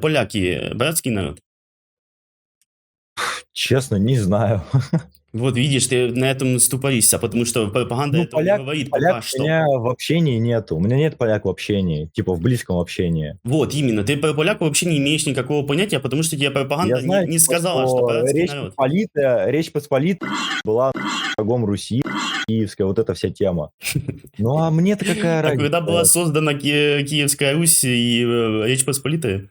Поляки братский народ? Честно, не знаю. Вот видишь, ты на этом ступоришься, потому что пропаганда Ну, этого не поляк, говорит поляк пока у что. меня в общении нету. У меня нет поляк в общении, типа в близком общении. Вот, именно. Ты про поляков вообще не имеешь никакого понятия, потому что тебе пропаганда Я знаю, не, не типа, сказала, что что Речь народ. Посполитая, Речь Посполитая была врагом Руси, киевская, вот эта вся тема. Ну а мне-то какая А разница? когда была создана Ки- Киевская Русь и э, Речь Посполитая?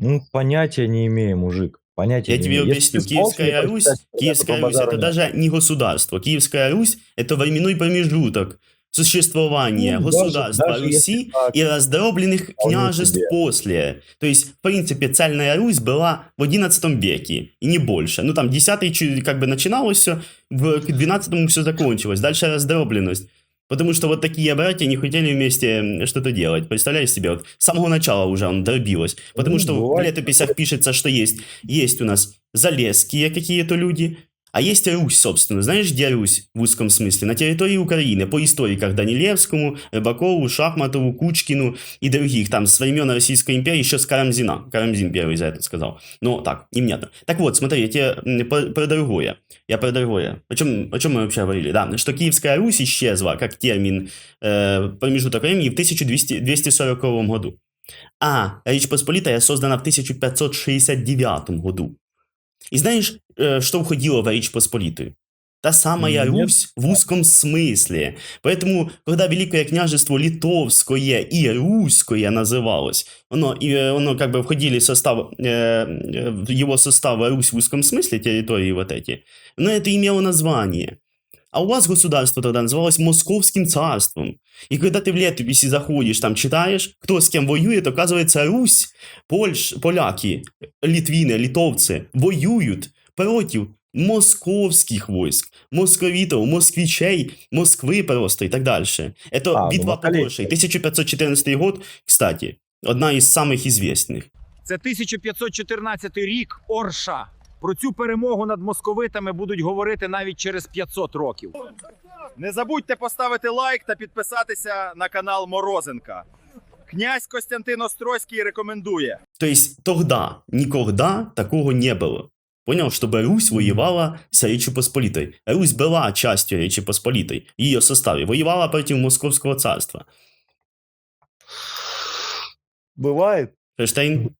Ну, понятия не имею, мужик. Понятия Я не тебе имею. Если объясню, мне Киевская Русь, Киевская Русь это даже не государство. Киевская Русь это временной промежуток существования Ну, даже- государства даже если Руси так, и раздробленных княжеств себе. после. То есть, в принципе, цельная Русь была в 11 веке, и не больше. Ну, там 10 чуть как бы начиналось все, в 12 все закончилось. Дальше раздробленность. Потому что вот такие братья не хотели вместе что-то делать. Представляешь себе, вот с самого начала уже он дробилось. Потому Ну, что в бывает летописях пишется, что есть, есть у нас залезские какие-то люди, а есть Русь, собственно. Знаешь, где Русь в узком смысле? На территории Украины. По историках Данилевскому, Рыбакову, Шахматову, Кучкину и других. Там с времен Российской империи еще с Карамзина. Карамзин первый за это сказал. Ну, так, невнятно. Так вот, смотри, я тебе про, про другое. Я про другое. О чем, о чем мы вообще говорили? Да, что Киевская Русь исчезла как термин э, промежуток времени в 1240 году. А Речь Посполитая создана в 1569 году. И знаешь, э, что входило в Речь Посполитую? Та самая Нет. Русь в узком смысле. Поэтому, когда Великое княжество Литовское и Русское называлось, оно, и, э, оно как бы входили в состав, э, э, в его состав Русь в узком смысле, территории вот эти, но это имело название. А у вас государство тогда называлось Московским царством. И когда ты в летописи заходишь, там читаешь, кто с кем воюет, оказывается, Русь, Польш, поляки, литвины, литовцы воюют против московских войск, московитов, москвичей, Москвы просто и так дальше. Это А, ну, битва Макалей. Погоршей. 1514 год, кстати, одна из самых известных. Це 1514 рік Орша. Про цю перемогу над московитами будуть говорити навіть через 500 років. Не забудьте поставити лайк та підписатися на канал Морозенка. Князь Костянтин Острозький рекомендує. То есть тогда, никогда такого не было. Понял, чтобы Русь воевала с Речью Посполитой. Русь была частью Речи Посполитой, в ее составе. Воевала против Московского царства. Бывает. Ферштейн?